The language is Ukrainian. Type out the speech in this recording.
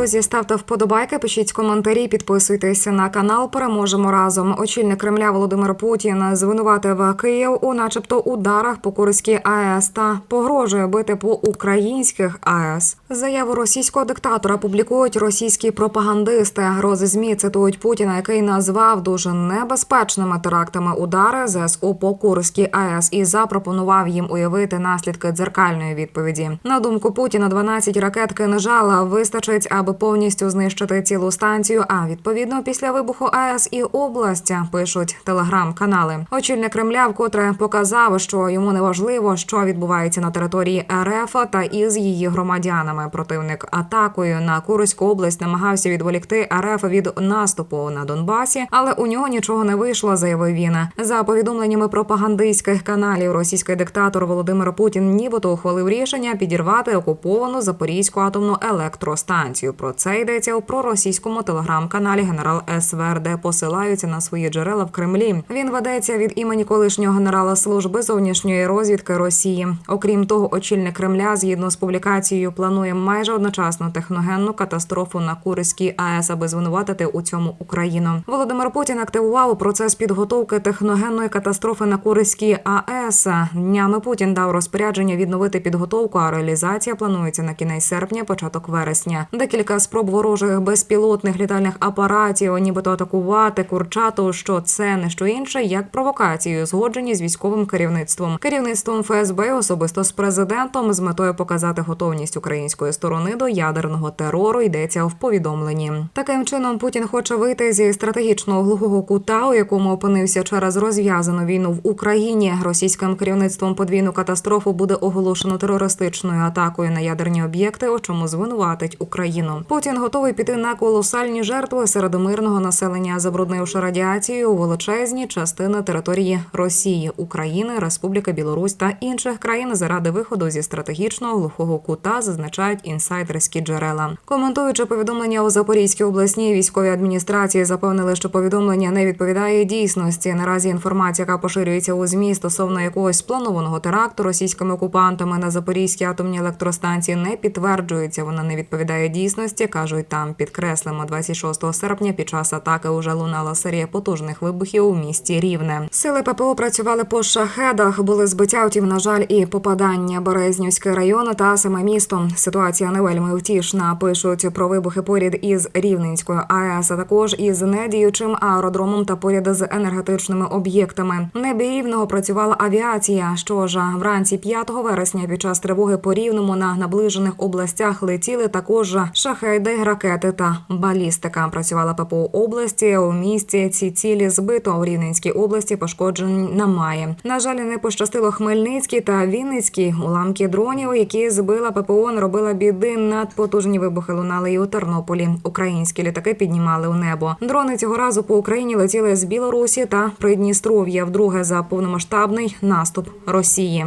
Друзі, ставте вподобайки, пишіть коментарі, підписуйтеся на канал. Переможемо разом. Очільник Кремля Володимир Путін звинуватив Київ у, начебто, ударах по Курській АЕС та погрожує бити по українських АЕС. Заяву російського диктатора публікують російські пропагандисти. Грози змі цитують Путіна, який назвав дуже небезпечними терактами удари ЗСУ по Курській АЕС і запропонував їм уявити наслідки дзеркальної відповіді. На думку Путіна, 12 ракет кинжала вистачить, аби повністю знищити цілу станцію. А відповідно після вибуху АЕС і область пишуть телеграм-канали. Очільник Кремля вкотре показав, що йому не важливо, що відбувається на території РФ та із її громадянами. Противник атакою на Курську область намагався відволікти РФ від наступу на Донбасі, але у нього нічого не вийшло, заявив він. За повідомленнями пропагандистських каналів, російський диктатор Володимир Путін нібито ухвалив рішення підірвати окуповану Запорізьку атомну електростанцію. Про це йдеться у проросійському телеграм-каналі Генерал СВР, де посилаються на свої джерела в Кремлі. Він ведеться від імені колишнього генерала служби зовнішньої розвідки Росії. Окрім того, очільник Кремля згідно з публікацією планує майже одночасно техногенну катастрофу на Курській АЕС, аби звинуватити у цьому Україну. Володимир Путін активував процес підготовки техногенної катастрофи на Курській АЕС. Днями Путін дав розпорядження відновити підготовку, а реалізація планується на кінець серпня, початок вересня. Декілька спроб ворожих безпілотних літальних апаратів, нібито атакувати Курчату, що це не що інше, як провокацію, згоджені з військовим керівництвом, керівництвом ФСБ, особисто з президентом, з метою показати готовність української сторони до ядерного терору. Йдеться в повідомленні. Таким чином Путін хоче вийти зі стратегічного глухого кута, у якому опинився через розв'язану війну в Україні. Російським керівництвом подвійну катастрофу буде оголошено терористичною атакою на ядерні об'єкти, у чому звинуватить Україну. Путін готовий піти на колосальні жертви серед мирного населення, забруднивши радіацією величезні частини території Росії, України, Республіки Білорусь та інших країн заради виходу зі стратегічного глухого кута, зазначають інсайдерські джерела. Коментуючи повідомлення у Запорізькій обласній військовій адміністрації, запевнили, що повідомлення не відповідає дійсності. Наразі інформація, яка поширюється у змі стосовно якогось спланованого теракту російськими окупантами на Запорізькій атомній електростанції, не підтверджується. Вона не відповідає дійсності. Кажуть там. Підкреслимо 26 серпня. Під час атаки уже лунала серія потужних вибухів у місті Рівне. Сили ППО працювали по шахедах. Були збиття, втім, на жаль, і попадання Березнівський район та саме місто. Ситуація не вельми втішна. Пишуть про вибухи поряд із Рівненською АЕС, а також із недіючим аеродромом та поряд з енергетичними об'єктами. В Небі рівного працювала авіація. Що ж, вранці 5 вересня під час тривоги по рівному на наближених областях летіли також шахеди, ракети та балістика. Працювала ППО області. У місті ці цілі збито у Рівненській області пошкоджень немає. На жаль, не пощастило Хмельницькій та Вінницькій уламки дронів, які збила ППО, не робила біди. Надпотужні вибухи лунали і у Тернополі. Українські літаки піднімали у небо. Дрони цього разу по Україні летіли з Білорусі та Придністров'я. Вдруге за повномасштабний наступ Росії.